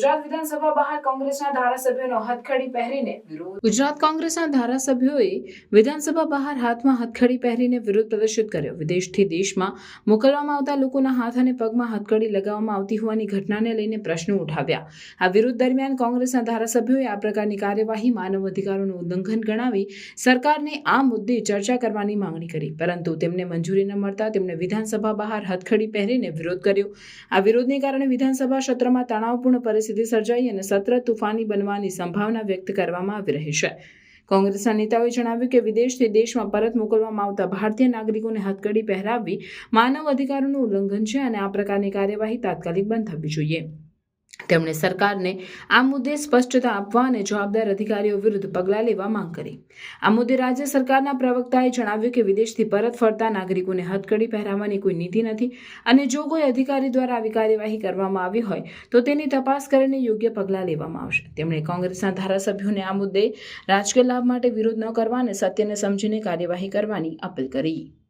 વિધાનસભા બહાર કોંગ્રેસના ધારાસભ્યોનો હથખડી પહેરીને વિરોધ. ગુજરાત કોંગ્રેસના ધારાસભ્યોએ વિધાનસભા બહાર હાથમાં હથખડી પહેરીને વિરોધ પ્રદર્શિત કર્યો. વિદેશથી દેશમાં મોકલવામાં આવતા લોકોના હાથ અને પગમાં હથકડી લગાવવામાં આવતી હોવાની ઘટનાને લઈને પ્રશ્નો ઉઠાવ્યા. આ વિરોધ દરમિયાન કોંગ્રેસના ધારાસભ્યોએ આ પ્રકારની કાર્યવાહી માનવ અધિકારોનું ઉલ્લંઘન ગણાવી સરકારને આ મુદ્દે ચર્ચા કરવાની માંગણી કરી. પરંતુ તેમને મંજૂરી ન મળતા તેમણે વિધાનસભા બહાર હથખડી પહેરીને વિરોધ કર્યો. આ વિરોધને કારણે વિધાનસભા સત્રમાં તણાવપૂર્ણ પરિસ્થિતિ સર્જાઈ અને સત્ર તુફાની બનવાની સંભાવના વ્યક્ત કરવામાં આવી રહી છે. કોંગ્રેસના નેતાઓએ જણાવ્યું કે વિદેશથી દેશમાં પરત મોકલવામાં આવતા ભારતીય નાગરિકોને હથકડી પહેરાવવી માનવ અધિકારોનું ઉલ્લંઘન છે અને આ પ્રકારની કાર્યવાહી તાત્કાલિક બંધ થવી જોઈએ. તેમણે સરકારને આ મુદ્દે સ્પષ્ટતા આપવા અને જવાબદાર અધિકારીઓ વિરુદ્ધ પગલાં લેવા માંગ કરી. આ મુદ્દે રાજ્ય સરકારના પ્રવક્તાએ જણાવ્યું કે વિદેશથી પરત ફરતા નાગરિકોને હથકડી પહેરાવવાની કોઈ નીતિ નથી અને જો કોઈ અધિકારી દ્વારા આવી કાર્યવાહી કરવામાં આવી હોય, તો તેની તપાસ કરીને યોગ્ય પગલાં લેવામાં આવશે. તેમણે કોંગ્રેસના ધારાસભ્યોને આ મુદ્દે રાજકીય લાભ માટે વિરોધ ન કરવા અને સત્યને સમજીને કાર્યવાહી કરવાની અપીલ કરી.